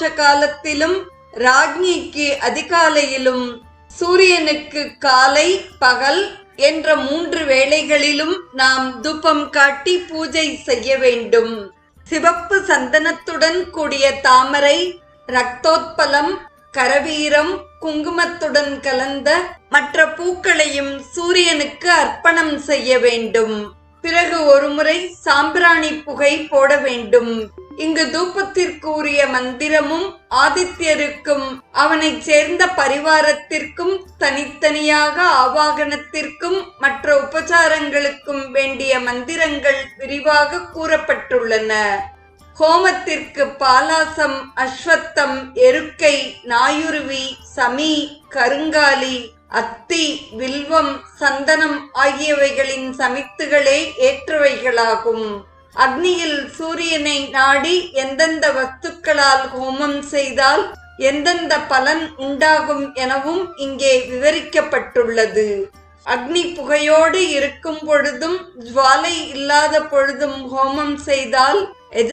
காலத்திலும் ராஜ்ஞிக்கு அதிகாலையிலும் சூரியனுக்கு காலை பகல் என்ற மூன்று வேளைகளிலும் நாம் தூபம் காட்டி பூஜை செய்ய வேண்டும். சிவப்பு சந்தனத்துடன் கூடிய தாமரை ரக்தோத்பலம் கரவீரம் குங்குமத்துடன் கலந்த மற்ற பூக்களையும் சூரியனுக்கு அர்ப்பணம் செய்ய வேண்டும். பிறகு ஒருமுறை சாம்பிராணி புகை போட வேண்டும். இங்கு தூபத்திற்கு உரிய மந்திரமும் ஆதித்யருக்கும் அவனைச் சேர்ந்த பரிவாரத்திற்கும் தனித்தனியாக ஆவாகனத்திற்கும் மற்ற உபசாரங்களுக்கும் வேண்டிய மந்திரங்கள் விரிவாக கூறப்பட்டுள்ளன. ஹோமத்திற்கு பாலாசம் அஸ்வத்தம் எருக்கை நாயுருவி சமி கருங்காலி அத்தி வில்வம் சந்தனம் ஆகியவைகளின் சமித்துகளே ஏற்றவைகளாகும். அக்னியில் சூரியனை நாடி எந்தெந்த வஸ்துக்களால் ஹோமம் செய்தால் எந்தெந்த பலன் உண்டாகும் எனவும் இங்கே விவரிக்கப்பட்டுள்ளது. அக்னி புகையோடு இருக்கும் பொழுதும் ஜுவாலை இல்லாத பொழுதும் ஹோமம் செய்தால்